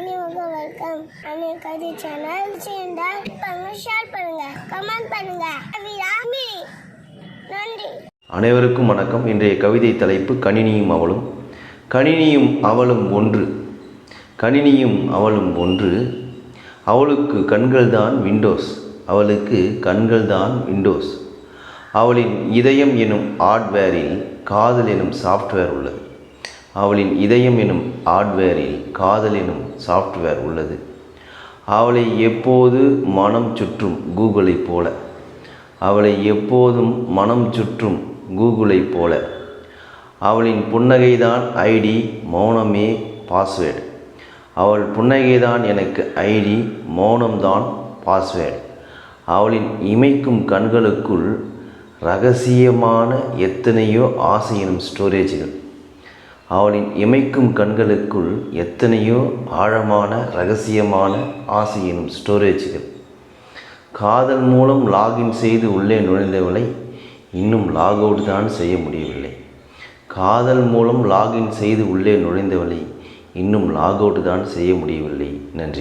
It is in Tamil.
அனைவருக்கும் வெல்கம் அனைவரு கதை சேனல். சேர்ந்தா பண்ணுங்க ஷேர் பண்ணுங்க கமெண்ட் பண்ணுங்க. அபிராமி நன்றி. அனைவருக்கும் வணக்கம். இன்றைய கவிதை தலைப்பு கணினியும் அவளும். கணினியும் அவளும் ஒன்று. கணினியும் அவளும் ஒன்று. அவளுக்கு கண்கள்தான் விண்டோஸ். அவளுக்கு கண்கள்தான் விண்டோஸ். அவளின் இதயம் எனும் ஹார்ட்வேரில் காதல் எனும் சாஃப்ட்வேர் உள்ளது. அவளின் இதயம் எனும் ஹார்ட்வேரில் காதல் எனும் சாஃப்ட்வேர் உள்ளது. அவளை எப்போது மனம் சுற்றும் கூகுளைப் போல? அவளை எப்போதும் மனம் சுற்றும் கூகுளைப் போல? அவளின் புன்னகைதான் ஐடி மௌனமே பாஸ்வேர்டு அவள் புன்னகைதான் எனக்கு ஐடி மௌனம்தான் பாஸ்வேர்டு அவளின் இமைக்கும் கண்களுக்குள் ரகசியமான எத்தனையோ ஆசை எனும் ஸ்டோரேஜ்கள் அவளின் இமைக்கும் கண்களுக்குள் எத்தனையோ ஆழமான ரகசியமான ஆசை எனும் ஸ்டோரேஜ்கள் காதல் மூலம் லாகின் செய்து உள்ளே நுழைந்தவளை இன்னும் லாக் அவுட் தான் செய்ய முடியவில்லை. காதல் மூலம் லாகின் செய்து உள்ளே நுழைந்தவளை இன்னும் லாக் அவுட் தான் செய்ய முடியவில்லை. நன்றி.